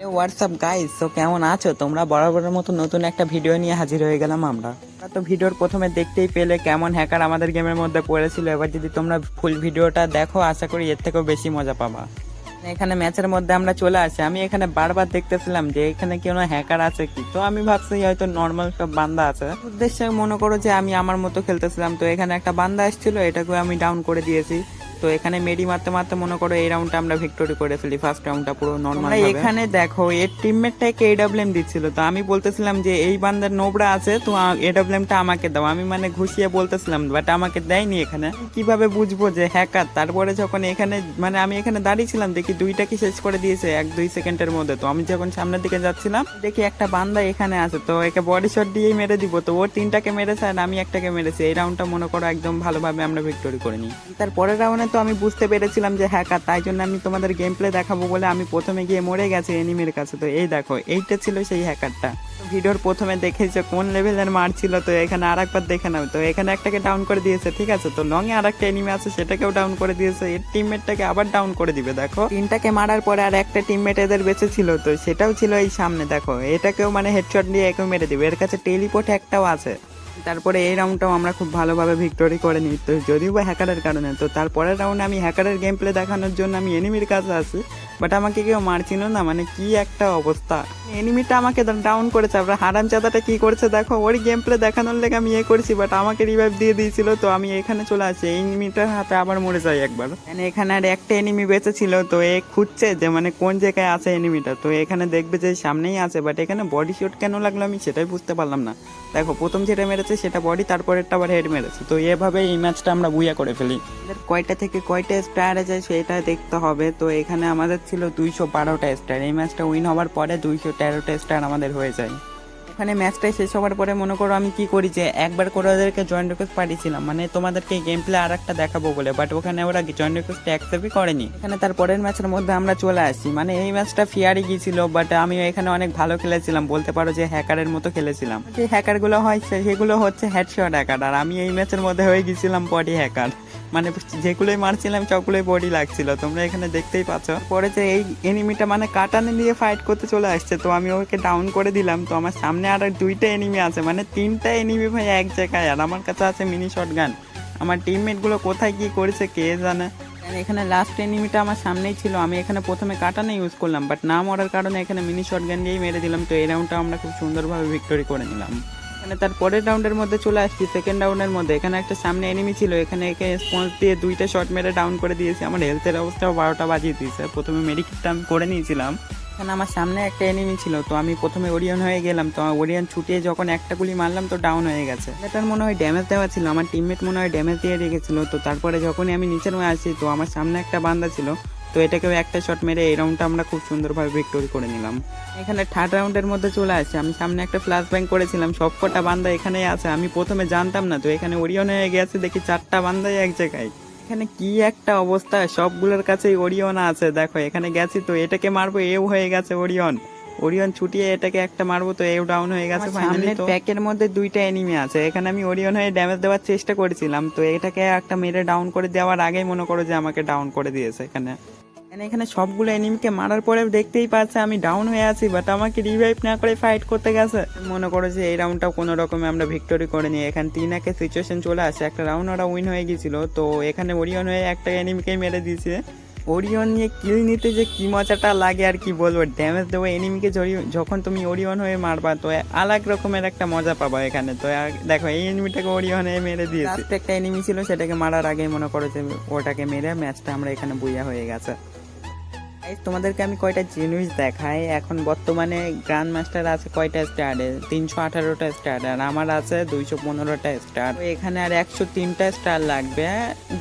WhatsApp guys তো কেমন আছো? তোমরা বরাবরের মতো নতুন একটা ভিডিও নিয়ে হাজির হয়ে গেলাম আমরা। তো ভিডিওর প্রথমে দেখতেই পেলে কেমন হ্যাকার আমাদের গেমের মধ্যে পড়েছিল। এবার যদি তোমরা ফুল ভিডিওটা দেখো, আশা করি এর থেকেও বেশি মজা পাবা। এখানে ম্যাচের মধ্যে আমরা চলে আসি। আমি এখানে বারবার দেখতেছিলাম যে এখানে কেউ হ্যাকার আছে কি? তো আমি ভাবছি হয়তো নর্মাল সব বান্দা আছে। উদ্দেশ্যে মনে করো যে আমি আমার মতো খেলতেছিলাম। তো এখানে একটা বান্দা এসেছিল এটাকে আমি ডাউন করে দিয়েছি। তো এখানে মেডি মারতে মারতে মনে করো এই রাউন্ডটা আমরা ভিক্টোরি করে ফেলি। ফার্স্ট রাউন্ডটা পুরো নর্মাল এখানে দেখো এর টিমমেটটাকে এডব্লিউএম দিচ্ছিল? তো আমি বলতেছিলাম যে এই বান্দার নোবরা আছে তো এডব্লিউএমটা আমাকে দাও। আমি মানে ঘুষিয়ে বলতেছিলাম বাট আমাকে দেয়নি এখানে। কীভাবে বুঝব যে হ্যাকার তারপরে যখন এখানে মানে আমি এখানে দাঁড়িয়েছিলাম দেখি দুইটা কি শেষ করে দিয়েছে এক দুই সেকেন্ডের মধ্যে। তো আমি যখন সামনের দিকে যাচ্ছিলাম দেখি একটা বান্দা এখানে আছে তো একে বডি শট দিয়েই মেরে দিব। তো ওর তিনটাকে মেরেছে আর আমি একটাকে মেরেছি। এই রাউন্ডটা মনে করো একদম ভালোভাবে আমরা ভিক্টোরি করে নিই। তারপরের রাউন্ডে তো আমি বুঝতে পেরেছিলাম যে হ্যাকার, তাই জন্য আমি তোমাদের গেম প্লে দেখাবো বলে আমি প্রথমে গিয়ে মরে গেছি এনিমের কাছে। তো এই দেখো, এইটা ছিল সেই হ্যাকারটা। ভিডিওর প্রথমে দেখেছে কোন লেভেলের মার ছিল, তো এখানে আর একবার দেখে নাও। তো এখানে একটাকে ডাউন করে দিয়েছে, ঠিক আছে? তো লং এ আর একটা এনিমি আছে, সেটাকেও ডাউন করে দিয়েছে। এর টিমমেটটাকে আবার ডাউন করে দিবে, দেখো। তিনটাকে মারার পরে আর একটা টিমমেট এদের বেঁচে ছিল, তো সেটাও ছিল এই সামনে, দেখো। এটাকেও মানে হেডশট দিয়ে একেও মেরে দিবে। এর কাছে টেলিপোর্ট একটাও আছে। তারপরে এই রাউন্ডটাও আমরা খুব ভালোভাবে ভিক্টোরি করে নিই। তো যদিও বা হ্যাকারের কারণে, তো তারপরের রাউন্ডে আমি হ্যাকারের গেম প্লে দেখানোর জন্য আমি এনিমির কাছে আসি বাট আমাকে কেউ মারছিল না মানে কি একটা অবস্থা। এনিমিটা আমাকে ডাউন করেছে আবার হারাম চাদাটা কি করছে দেখো ওর গেম প্লে দেখানোর লেগে আমি এ করছি বাট আমাকে রিভাইভ দিয়ে দিয়েছিল, তো আমি এখানে চলে আসি এনিমিটার হাতে আবার মরে যাই একবার। মানে এখানে আর একটা এনিমি বেঁচে ছিল, তো এ খুঁজছে যে মানে কোন জায়গায় আছে এনিমিটা তো এখানে দেখবে যে সামনেই আছে বাট এখানে বডি শট কেন লাগল আমি সেটাই বুঝতে পারলাম না। দেখো, প্রথম যেটা মেরেছে, সেটা বডি তারপরেরটা আবার হেড মেরেছে। তো এভাবে এই ম্যাচটা আমরা বুয়া করে ফেলি। কয়টা থেকে কয়টা স্টার আছে সেটা দেখতে হবে। তো এখানে আমাদের ছিল দুইশো বারোটা স্টার এই ম্যাচটা উইন হওয়ার পরে দুইশো তেরোটা স্টার আমাদের হয়ে যায়। ওখানে ম্যাচটা শেষ হওয়ার পরে মনে করো আমি কি করি যে একবার করে ওদেরকে জয়েন্ট রিকোয়েস্ট পাঠিয়েছিলাম। মানে তোমাদেরকে গেম প্লে আর একটা দেখাবো বলে বাট ওখানে ওরা জয়েন্ট রিকোয়েস্ট অ্যাকসেপ্টই করেনি। এখানে তার পরের ম্যাচের মধ্যে আমরা চলে আসি। মানে এই ম্যাচটা ফিয়ারই গিয়েছিল বাট আমি এখানে অনেক ভালো খেলেছিলাম, বলতে পারো যে হ্যাকারের মতো খেলেছিলাম। যে হ্যাকারগুলো হয় সেগুলো হচ্ছে হেডশট হ্যাকার আর আমি এই ম্যাচের মধ্যে হয়ে গেছিলাম বডি হ্যাকার মানে যেগুলোই মারছিলাম, সবগুলোই বডি লাগছিল। তোমরা এখানে দেখতেই পাচ্ছ। পরে যে এই এনিমিটা মানে কাটানে দিয়ে ফাইট করতে চলে আসছে, তো আমি ওকে ডাউন করে দিলাম। তো আমার সামনে আর দুইটা এনিমি আছে। মানে তিনটা এনিমি ভাই এক জায়গায়। আর আমার কাছে আছে মিনি শটগান আমার টিমমেটগুলো কোথায় কি করেছে কে জানে। এখানে লাস্ট এনিমিটা আমার সামনেই ছিল। আমি এখানে প্রথমে কাটানে ইউজ করলাম। বাট না মরার কারণে এখানে মিনি শটগান দিয়েই মেরে দিলাম। তো এই রাউন্ডটা আমরা খুব সুন্দরভাবে ভিক্টোরি করে নিলাম। এখানে তার পরের রাউন্ডের মধ্যে চলে আসছি। সেকেন্ড রাউন্ডের মধ্যে। এখানে একটা সামনে এনিমি ছিল। এখানে একে স্পন্স দিয়ে দুইটা শট মেরে ডাউন করে দিয়েছি। আমার হেলথের অবস্থাও বারোটা বাজিয়ে দিয়েছে। প্রথমে মেডিকেটটা আমি করে নিয়েছিলাম। এখানে আমার সামনে একটা এনিমি ছিল? তো আমি প্রথমে ওরিয়ন হয়ে গেলাম। তো ওরিয়ন ছুটিয়ে যখন একটা গুলি মারলাম, তো ডাউন হয়ে গেছে। এটার মনে হয় ড্যামেজ দেওয়া ছিল। আমার টিমমেট মনে হয় ড্যামেজ দিয়ে রেখেছিল। তো তারপরে যখনই আমি নিচের হয়ে আসি, তো আমার সামনে একটা বান্দা ছিল। তো এটাকেও একটা শট মেরে এই রাউন্ডটা আমরা খুব সুন্দরভাবে ভিক্টোরি করে নিলাম। এখানে থার্ড রাউন্ডের মধ্যে চলে আসছে আমি সামনে একটা ফ্ল্যাশ ব্যাঙ্ক করেছিলাম। সবকটা বান্দা এখানেই আছে। আমি প্রথমে জানতাম না, তো এখানে ওরিয়ন হয়ে গেছে। দেখি চারটা বান্দাই এক জায়গায়। এখানে কি একটা অবস্থা? সবগুলোর কাছেই ওরিয়ন আছে। দেখো এখানে গেছি তো এটাকে মারবো এও হয়ে গেছে ওরিয়ন ওরিয়ন ছুটিয়ে এটাকে একটা মারবো তো এও ডাউন হয়ে গেছে সামনে প্যাকের মধ্যে দুইটা এনিমি আছে। এখানে আমি ওরিয়ন হয়ে ড্যামেজ দেওয়ার চেষ্টা করেছিলাম। তো এটাকে একটা মেরে ডাউন করে দেওয়ার আগেই মনে করো যে আমাকে ডাউন করে দিয়েছে এখানে। এখানে এখানে সবগুলো এনিমিকে মারার পরে দেখতেই পাচ্ছে আমি ডাউন হয়ে আছি বাট আমাকে রিভাইভ না করে ফাইট করতে গেছে। মনে করো যে এই রাউন্ডটাও কোনো রকমে আমরা ভিক্টোরি করে নিই। এখানে তিন একে সিচুয়েশন চলে আসে, একটা রাউন্ড ওরা উইন হয়ে গেছিল, তো এখানে ওরিয়ন হয়ে একটা এনিমিকেই মেরে দিয়েছে। ওরিয়ন নিয়ে কিল নিতে যে কি মজাটা লাগে আর কি বলব ড্যামেজ দেবো এনিমিকে যখন তুমি ওরিয়ন হয়ে মারবা, তো আলাদা রকমের একটা মজা পাবা এখানে। তো দেখো, এই এনিমিটাকে ওরিয়ন হয়ে মেরে দিয়েছে। একটা এনিমি ছিল, সেটাকে মারার আগেই মনে করো যে ওটাকে মেরে ম্যাচটা আমরা এখানে বুইয়া হয়ে গেছে। তোমাদেরকে আমি কয়টা জিনিস দেখাই? এখন বর্তমানে গ্র্যান্ড মাস্টার আছে কয়টা স্টারে তিনশো আঠারোটা স্টার আর আমার আছে দুইশো পনেরোটা স্টার এখানে আর একশো তিনটা স্টার লাগবে।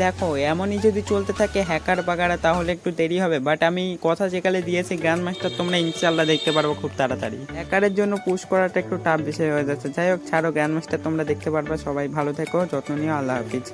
দেখো, এমনই যদি চলতে থাকে হ্যাকার বাগারা, তাহলে একটু দেরি হবে। বাট আমি কথা যেকালে দিয়েছি গ্র্যান্ড মাস্টার তোমরা ইনশাল্লাহ দেখতে পারব খুব তাড়াতাড়ি। হ্যাকারের জন্য পুশ করাটা একটু টাফ বিষয় হয়ে যাচ্ছে। যাই হোক, ছাড়ো গ্র্যান্ড মাস্টার তোমরা দেখতে পারবে। সবাই ভালো থেকো, যত্ন নিও, আল্লাহ হাফিজ।